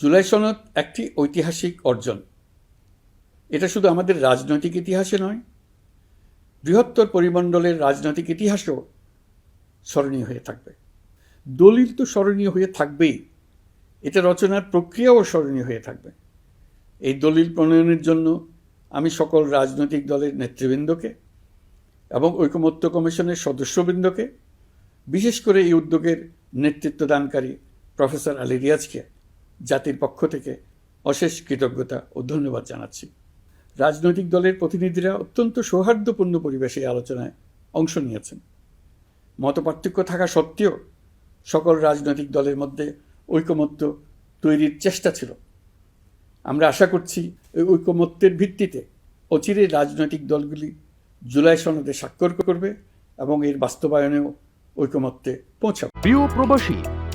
জুলাই সনদ একটি ঐতিহাসিক অর্জন। এটা শুধু আমাদের রাজনৈতিক ইতিহাসে নয়, বৃহত্তর পরিমণ্ডলের রাজনৈতিক ইতিহাসও স্মরণীয় হয়ে থাকবে। দলিল তো স্মরণীয় হয়ে থাকবেই এটা রচনার প্রক্রিয়াও স্মরণীয় হয়ে থাকবে। এই দলিল প্রণয়নের জন্য আমি সকল রাজনৈতিক দলের নেতৃবৃন্দকে এবং ঐকমত্য কমিশনের সদস্যবৃন্দকে, বিশেষ করে এই উদ্যোগের নেতৃত্ব দানকারী প্রফেসর আলী রিয়াজকে জাতির পক্ষ থেকে অশেষ কৃতজ্ঞতা ও ধন্যবাদ জানাচ্ছি। রাজনৈতিক দলের প্রতিনিধিরা অত্যন্ত সৌহার্দ্যপূর্ণ পরিবেশে আলোচনায় অংশ নিয়েছেন। মতপার্থক্য থাকা সত্ত্বেও সকল রাজনৈতিক দলের মধ্যে ঐকমত্য তৈরির চেষ্টা ছিল। আমরা আশা করছি এই ঐকমত্যের ভিত্তিতে অচিরে রাজনৈতিক দলগুলি জুলাই সনদে স্বাক্ষর করবে এবং এর বাস্তবায়নেও ঐকমত্যে পৌঁছাবে। প্রিয় প্রবাসী